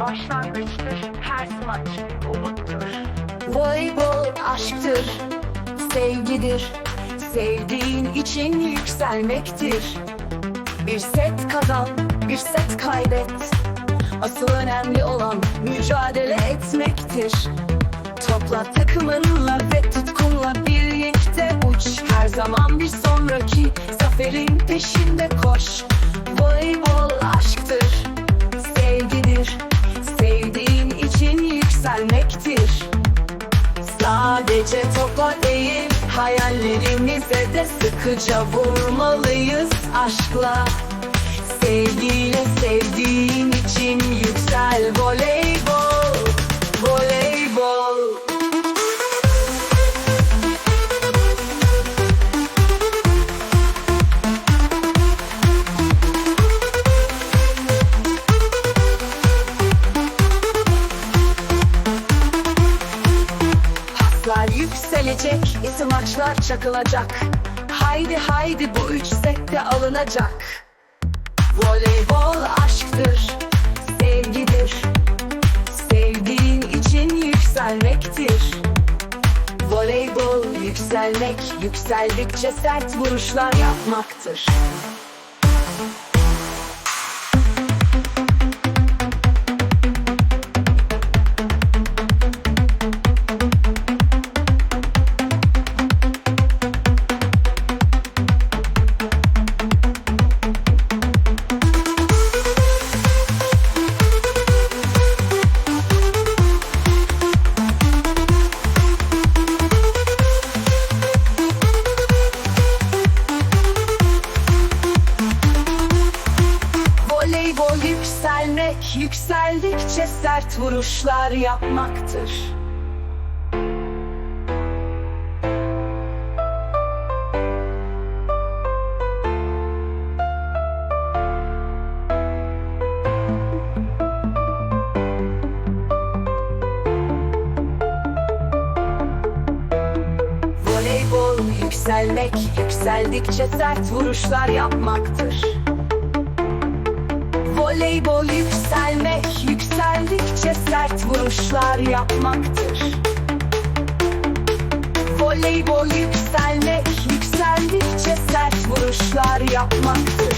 başlangıçtır. Her smaç umuttur. Voleybol aşktır, sevgidir. Sevdiğin için yükselmektir. Bir set kazan, bir set kaybet. Asıl önemli olan mücadele etmektir. Topla takımınla ve tutkunla birlikte uç. Her zaman bir sonraki zaferin peşinde koş. Sadece topla değil Hayallerimize de sıkıca vurmalıyız aşkla. Sevgiyle sevdiğin için yüksel voleybol yükselecek, smaçlar çakılacak. Haydi haydi bu üç sette alınacak. Voleybol aşktır, sevgidir. Sevdiğin için yükselmektir. Voleybol yükselmek, yükseldikçe sert vuruşlar yapmaktır yükseldikçe sert vuruşlar yapmaktır. Voleybol yükselmek, yükseldikçe sert vuruşlar yapmaktır. Voleybol yükselmek, yükseldikçe sert vuruşlar yapmaktır. Voleybol yükselmek, yükseldikçe sert vuruşlar yapmaktır.